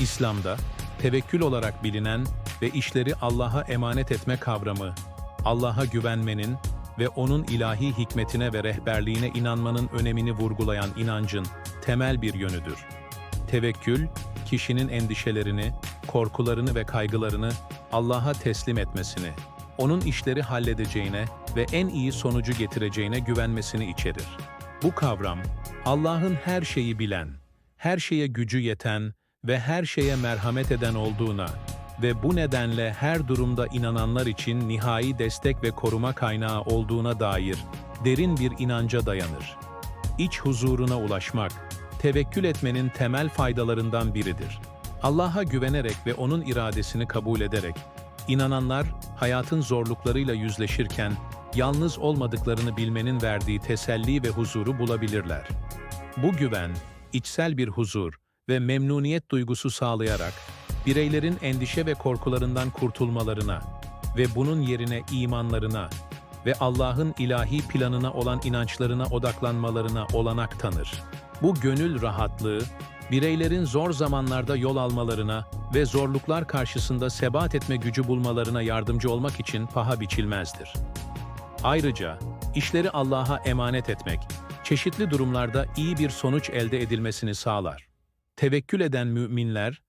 İslam'da, tevekkül olarak bilinen ve işleri Allah'a emanet etme kavramı, Allah'a güvenmenin ve O'nun ilahi hikmetine ve rehberliğine inanmanın önemini vurgulayan inancın temel bir yönüdür. Tevekkül, kişinin endişelerini, korkularını ve kaygılarını Allah'a teslim etmesini, O'nun işleri halledeceğine ve en iyi sonucu getireceğine güvenmesini içerir. Bu kavram, Allah'ın her şeyi bilen, her şeye gücü yeten ve her şeye merhamet eden olduğuna ve bu nedenle her durumda inananlar için nihai destek ve koruma kaynağı olduğuna dair derin bir inanca dayanır. İç huzuruna ulaşmak, tevekkül etmenin temel faydalarından biridir. Allah'a güvenerek ve O'nun iradesini kabul ederek, inananlar hayatın zorluklarıyla yüzleşirken yalnız olmadıklarını bilmenin verdiği teselli ve huzuru bulabilirler. Bu güven, içsel bir huzur ve memnuniyet duygusu sağlayarak bireylerin endişe ve korkularından kurtulmalarına ve bunun yerine imanlarına ve Allah'ın ilahi planına olan inançlarına odaklanmalarına olanak tanır. Bu gönül rahatlığı, bireylerin zor zamanlarda yol almalarına ve zorluklar karşısında sebat etme gücü bulmalarına yardımcı olmak için paha biçilmezdir. Ayrıca işleri Allah'a emanet etmek, çeşitli durumlarda iyi bir sonuç elde edilmesini sağlar. Tevekkül eden müminler,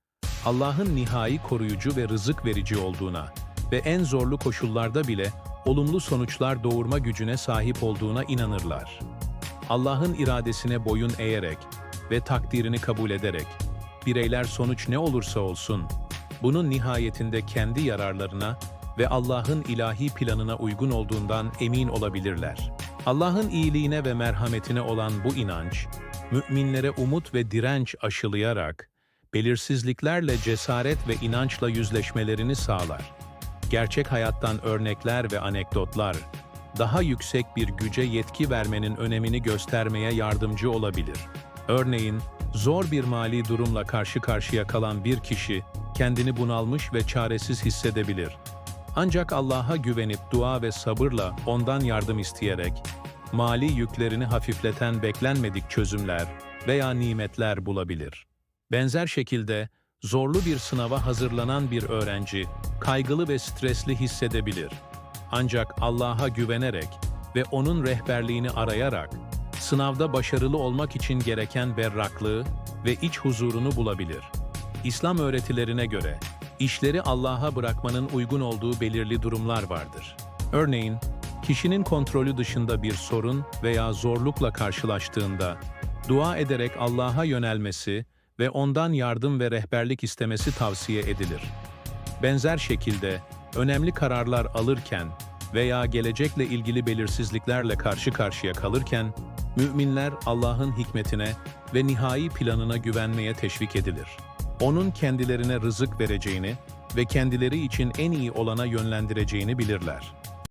Allah'ın nihai koruyucu ve rızık verici olduğuna ve en zorlu koşullarda bile olumlu sonuçlar doğurma gücüne sahip olduğuna inanırlar. Allah'ın iradesine boyun eğerek ve takdirini kabul ederek, bireyler sonuç ne olursa olsun, bunun nihayetinde kendi yararlarına ve Allah'ın ilahi planına uygun olduğundan emin olabilirler. Allah'ın iyiliğine ve merhametine olan bu inanç, müminlere umut ve direnç aşılayarak, belirsizliklerle cesaret ve inançla yüzleşmelerini sağlar. Gerçek hayattan örnekler ve anekdotlar, daha yüksek bir güce yetki vermenin önemini göstermeye yardımcı olabilir. Örneğin, zor bir mali durumla karşı karşıya kalan bir kişi, kendini bunalmış ve çaresiz hissedebilir. Ancak Allah'a güvenip dua ve sabırla ondan yardım isteyerek, mali yüklerini hafifleten beklenmedik çözümler veya nimetler bulabilir. Benzer şekilde, zorlu bir sınava hazırlanan bir öğrenci, kaygılı ve stresli hissedebilir. Ancak Allah'a güvenerek ve O'nun rehberliğini arayarak, sınavda başarılı olmak için gereken berraklığı ve iç huzurunu bulabilir. İslam öğretilerine göre, işleri Allah'a bırakmanın uygun olduğu belirli durumlar vardır. Örneğin, kişinin kontrolü dışında bir sorun veya zorlukla karşılaştığında, dua ederek Allah'a yönelmesi ve ondan yardım ve rehberlik istemesi tavsiye edilir. Benzer şekilde, önemli kararlar alırken veya gelecekle ilgili belirsizliklerle karşı karşıya kalırken, müminler Allah'ın hikmetine ve nihai planına güvenmeye teşvik edilir. O'nun kendilerine rızık vereceğini ve kendileri için en iyi olana yönlendireceğini bilirler.